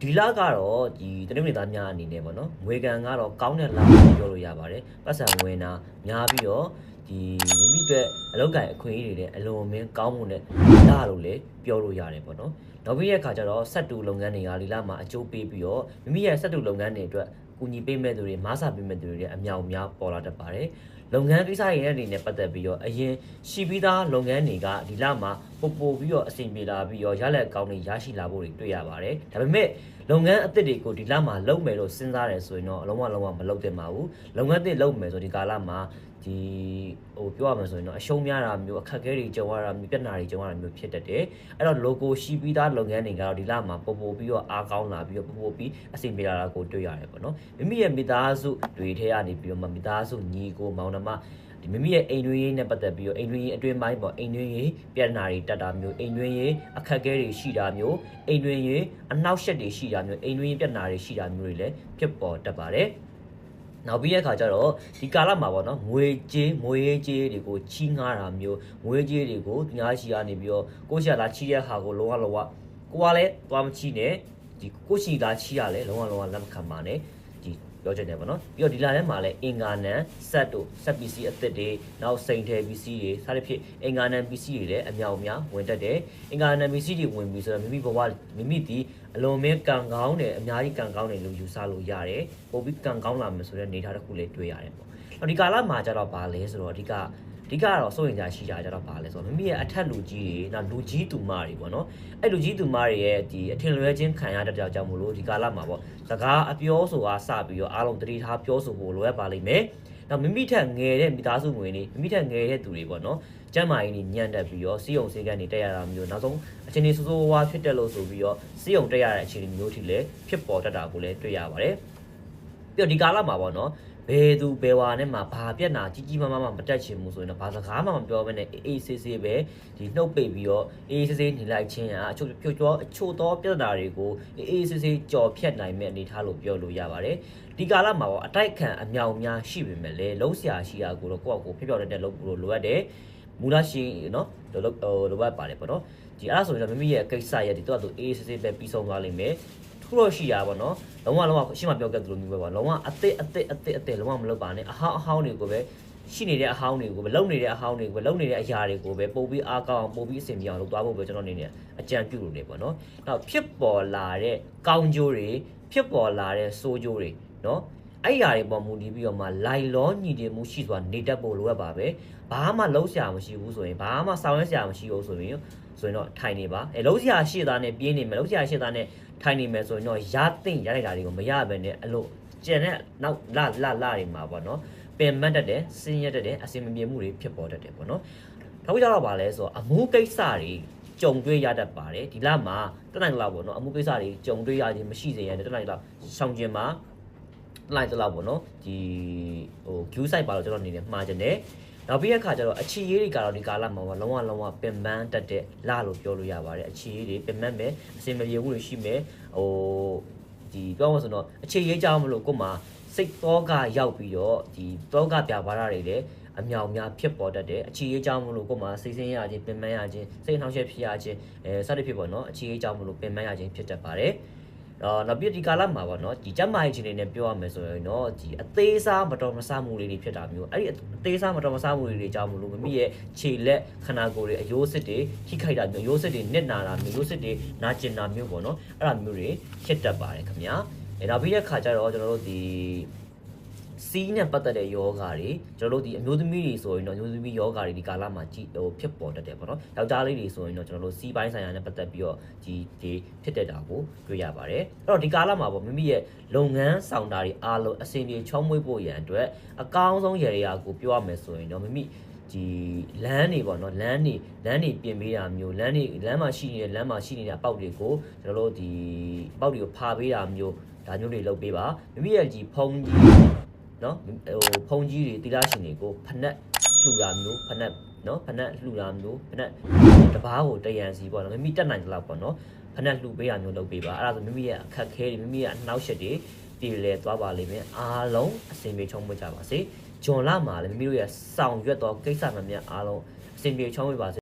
ဒီလကတော့ဒီတနင်္ဂနွေသားများအနေနဲ့ပေါ့နော်ငွေကန်ကတော့ကောင်းတဲ့လလို့ပြောလို့ရပါတယ်ပတ်စံဝင်တာများပြီးတော့ဒီမိမိအတွက်အလောက်ကန်အခွင့်အရေးတွေနဲ့အလွန်အမင်းကောင်းမှုနဲ့လာလို့လည်းပြောလို့ရတယ်ပေါ့နော်နောက်ပြီးရဲ့အခါကျတော့စက်တူလုပ်ငန်းတွေကဒီလမှာအကျိုးပေးပြီးတော့မိမိရဲ့စက်တူလုပ်ငန်းတွေအတွက်ကူညီပေးမဲ့သူတွေမားစာပေးမဲ့သူတွေလည်းအများအများပေါ်လာတတ်ပါတယ်လုပ်ငန်းကိစ္စတွေနဲ့အနေနဲ့ပတ်သက်ပြီးတော့အရင်ရှိပြီးသားလုပ်ငန်းတွေကဒီလမှာပို့ပို့ပြီးတော့အဆင်ပြေလာပြီးတော့ရလက်ကောင်းတွေရရှိလာဖို့တွေတွေ့ရပါတယ်ဒါပေမဲ့လုပ်ငန်းအသစ်တွေကိုဒီလမှာလုပ်မယ်လို့စဉ်းစားတယ်ဆိုရင်တော့အလုံးဝလုံးဝမလုပ်သင့်ပါဘူးလုပ်ငန်းအသစ်လုပ်မယ်ဆိုဒီကာလမှာဒီဟိုပြောရမယ်ဆိုရင်တော့အရှုံးများတာမျိုးအခက်အခဲတွေကြုံရတာမျိုးပြဿနာတွေကြုံရတာမျိုးဖြစ်တတ်တယ်အဲ့တော့ logo ရှိပြီးသားလုပ်ငန်းတွေကတော့ဒီလမှာပို့ပို့ပြီးတော့အားကောင်းလာပြီးတော့ပို့ပို့ပြီးအဆင်ပြေလာတာကိုတွေ့ရတယ်ပေါ့နော်မိမိရဲ့မိသားစုတွေထဲကနေပြီးတော့မှမိသားစုညီကိုမောင်နှမဒီမိမိရဲ့အိမ်တွင်းရေးနဲ့ပတ်သက်ပြီးတော့အိမ်တွင်းရေးအတွင်းပိုင်းပေါ့အိမ်တွင်းရေးပြဿနာတွေတက်တာမျိုးအိမ်တွင်းရေးအခက်အခဲတွေရှိတာမျိုးအိမ်တွင်းရေးအနှောက်အယှက်တွေရှိတာမျိုးအိမ်တွင်းရေးပြဿနာတွေရှိတာမျိုးတွေလည်းဖြစ်ပေါ်တတ်ပါတယ်နောက်ပြီးတဲ့အခါကျတော့ဒီကာလမှာပေါ့နော်ငွေကြေးငွေရေးကြေးတွေကိုချီးငှားတာမျိုးငွေကြေးတွေကိုသူများရှိကနေပြီးတော့ကိုယ့်ရှာလာချီးတဲ့ဟာကိုလုံးဝလုံးဝကိုကလည်းသွားမချီးနဲ့ဒီကိုယ့်ရှိလာချီးရလဲလုံးဝလုံးဝလက်မခံပါနဲ့ဒီ ပြောချင်တယ်ပေါ့နော်ပြီးတော့ဒီလာထဲမှာလည်းအင်္ဂါနံဆက်တို့ဆက်ပစ္စည်းအသစ်တွေနောက်စိန်ထဲပစ္စည်းတွေစသဖြင့်အင်္ဂါနံပစ္စည်းတွေလည်းအမြောက်အများဝင်တတ်တယ်အင်္ဂါနံပစ္စည်းတွေဝင်ပြီဆိုတော့မိမိဘဝမိမိဒီအလွန်မင်းကံကောင်းတယ်အများကြီးကံကောင်းတယ်လို့ယူဆလို့ရတယ်ပို့ပြီးကံကောင်းလာမယ်ဆိုတဲ့အနေအထားတစ်ခုလေးတွေ့ရတယ်ပေါ့တော့ဒီကာလမှာကျတော့ဗာလဲဆိုတော့အဓိက အဓိကတော့စိုးရင်ကြရှိတာကြတော့ပါလဲဆိုတော့မိမိရဲ့အထက်လူကြီးတွေနောက်လူကြီးသူမတွေပေါ့နော်အဲ့လူကြီးသူမတွေရဲ့ဒီအထင်လွဲခြင်းခံရတဲ့ကြောင့်မို့လို့ဒီကာလမှာပေါ့စကားအပြောဆိုတာစပြီးတော့အားလုံးတတိထားပြောဆိုဖို့လိုအပ်ပါလိမ့်မယ်နောက်မိမိထက်ငယ်တဲ့မိသားစုဝင်တွေမိမိထက်ငယ်တဲ့သူတွေပေါ့နော်ကျမ်းမာရေးညံ့တက်ပြီးတော့စီယုံစေကန်နေတက်ရတာမျိုးနောက်ဆုံးအချိန်ကြီးဆိုးဆိုးဝါးဖြစ်တယ်လို့ဆိုပြီးတော့စီယုံတက်ရတဲ့အခြေအနေမျိုးထိလည်းဖြစ်ပေါ်တတ်တာကိုလည်းတွေ့ရပါတယ် ပြီးတော့ဒီကာလမှာပေါ့နော်ဘယ်သူဘယ်ဝါနဲ့မှဘာပြက်နာကြီးကြီးမားမားမတက်ချင်ဘူးဆိုရင်တော့ဘာစကားမှမပြောဘဲနဲ့အေးအေးဆေးဆေးပဲဒီနှုတ်ပိတ်ပြီးတော့အေးအေးဆေးဆေးနေလိုက်ချင်းဟာအချို့ဖြိုကျော်အချို့သောပြဿနာတွေကိုအေးအေးဆေးဆေးကြော်ဖြတ်နိုင်မဲ့အနေထားလို့ပြောလို့ရပါတယ်ဒီကာလမှာပေါ့အတိုက်ခံအမြောင်များရှိပေမဲ့လည်းလုံးဆရာရှိတာကိုတော့ကိုယ့်အကိုဖျက်ပြောက်တဲ့လုံးလို့လိုအပ်တယ်မူလရှိနော်လိုလိုလိုအပ်ပါတယ်ပေါ့နော်ဒီအဲ့ဒါဆိုရင်တော့မိမိရဲ့ကိစ္စရဲ့ဒီတော့သူအေးအေးဆေးဆေးပဲပြီးဆုံးသွားလိမ့်မယ် ထူတော့ရှိတာပေါ့နော်လုံးဝလုံးဝရှင်းမပြောခဲ့သလိုမျိုးပဲပေါ့လုံးဝအစ်စ်အစ်စ်အစ်စ်အစ်စ်လုံးဝမလုပ်ပါနဲ့အဟောင်းအဟောင်းတွေကိုပဲရှိနေတဲ့အဟောင်းတွေကိုပဲလုံနေတဲ့အဟောင်းတွေကိုပဲလုံနေတဲ့အရာတွေကိုပဲပို့ပြီးအားကောင်းအောင်ပို့ပြီးအဆင်ပြေအောင်လုပ်သွားဖို့ပဲကျွန်တော်အနေနဲ့အကြံပြုလို့နေပေါ့နော်။နောက်ဖြစ်ပေါ်လာတဲ့ကောင်းကျိုးတွေဖြစ်ပေါ်လာတဲ့ဆိုးကျိုးတွေနော် အဲ့ຢာတွေပေါ်မူတည်ပြီးတော့မှလိုင်လောညီတင်မှုရှိစွာနေတတ်ဖို့လိုအပ်ပါပဲ။ဘာမှလုံးဆရာမရှိဘူးဆိုရင်ဘာမှဆောင်ရွက်ဆရာမရှိဘူးဆိုရင်ဆိုရင်တော့ထိုင်နေပါအဲလုံးဆရာရှေ့သားနဲ့ပြင်းနေမယ်လုံးဆရာရှေ့သားနဲ့ထိုင်နေမယ်ဆိုရင်တော့ရသိမ့်ရလိုက်တာတွေကိုမရဘဲနဲ့အလို့ကျန်တဲ့နောက်လလလတွေမှာပေါ့နော်ပင်မတ်တတ်တယ်စင်းရက်တတ်တယ်အစင်မပြေမှုတွေဖြစ်ပေါ်တတ်တယ်ပေါ့နော်နောက်ကြတော့ဗာလဲဆိုတော့အမှုကိစ္စတွေကြုံတွေ့ရတတ်ပါတယ်ဒီလမှာတက်နိုင်လောက်ပေါ့နော်အမှုကိစ္စတွေကြုံတွေ့ရခြင်းမရှိစေရတဲ့တက်နိုင်လောက်ဆောင်ကျင်မှာ လိုက်တော့ပေါ့နော်ဒီဟို queue site ပါတော့ကျွန်တော်အနေနဲ့မှားခြင်းတယ်နောက်ပြီးတဲ့အခါကျတော့အချီရေးတွေကတော့ဒီကာလမှာလုံးဝလုံးဝပင်ပန်းတက်တဲ့လလို့ပြောလို့ရပါတယ်အချီရေးတွေပင်ပန်းမယ်အစင်မပြေမှုတွေရှိမယ်ဟိုဒီပြောမှဆိုတော့အချီရေးကြောင်းမလို့ကို့မှာစိတ်သောကရောက်ပြီးတော့ဒီသောကပြပါရတွေလည်းအမြောင်များဖြစ်ပေါ်တတ်တယ်အချီရေးကြောင်းမလို့ကို့မှာစိတ်ဆင်းရခြင်းပင်ပန်းရခြင်းစိတ်နှောင့်ယှက်ဖြစ်ရခြင်းအဲစသဖြင့်ပေါ့နော်အချီရေးကြောင်းမလို့ပင်ပန်းရခြင်းဖြစ်တတ်ပါတယ် တော့နောက်ပြီးဒီကာလမှာပေါ့နော်ဒီကျမ်းမာရေးခြင်းတွေနဲ့ပြောရမယ်ဆိုရင်တော့ဒီအသေးစားမတော်မဆမှုလေးတွေဖြစ်တာမျိုးအဲ့ဒီအသေးစားမတော်မဆမှုလေးတွေကြောင့်မလို့မမိရဲ့ခြေလက်ခန္ဓာကိုယ်တွေအယိုးစစ်တွေထိခိုက်တာမျိုးရိုးစစ်တွေနစ်နာတာမျိုးရိုးစစ်တွေနာကျင်တာမျိုးပေါ့နော်အဲ့ဒါမျိုးတွေဖြစ်တတ်ပါတယ်ခင်ဗျာအဲနောက်ပြီးတဲ့ခါကျတော့ကျွန်တော်တို့ဒီ စီးနဲ့ပတ်သက်တဲ့ယောဂါတွေကျွန်တော်တို့ဒီအမျိုးသမီးတွေဆိုရင်တော့အမျိုးသမီးယောဂါတွေဒီကာလမှာကြည့်ဟိုဖြစ်ပေါ်တတ်တယ်ပေါ့နော်ယောက်ျားလေးတွေဆိုရင်တော့ကျွန်တော်တို့စီးပိုင်းဆိုင်ရာနဲ့ပတ်သက်ပြီးတော့ဒီဒီဖြစ်တတ်တာကိုတွေ့ရပါတယ်အဲ့တော့ဒီကာလမှာပေါ့မိမိရဲ့လုပ်ငန်းဆောင်တာတွေအားလုံးအဆင်ပြေချောမွေ့ဖို့ရန်အတွက်အကောင်းဆုံးရည်ရည်ကိုပြောရမယ်ဆိုရင်တော့မိမိဒီလမ်းတွေပေါ့နော်လမ်းတွေလမ်းတွေပြင်ပေးတာမျိုးလမ်းတွေလမ်းမှာရှိနေတဲ့လမ်းမှာရှိနေတဲ့အပေါက်တွေကိုကျွန်တော်တို့ဒီအပေါက်တွေကိုဖာပေးတာမျိုးဒါမျိုးတွေလုပ်ပေးပါမိမိရဲ့ဒီဖုံးကြီး နော်ဟိုဖုံးကြီးတွေတိလားရှင်တွေကိုဖနက်လှူတာမျိုးဖနက်နော်ဖနက်လှူတာမျိုးဖနက်တပားကိုတရံစီပေါ့နော်မိမိတက်နိုင်တဲ့လောက်ပေါ့နော်ဖနက်လှူပေးတာမျိုးလုပ်ပေးပါအဲ့ဒါဆိုမိမိရဲ့အခက်ခဲတွေမိမိရဲ့အနှောက်အယှက်တွေတည်လဲသွားပါလိမ့်မယ်အားလုံးအစင်ပြေချုံးမွေးကြပါစေဂျွန်လာမှာလည်းမိမိတို့ရဲ့စောင့်ရွက်သောကိစ္စမှန်များအားလုံးအစင်ပြေချုံးမွေးပါစေ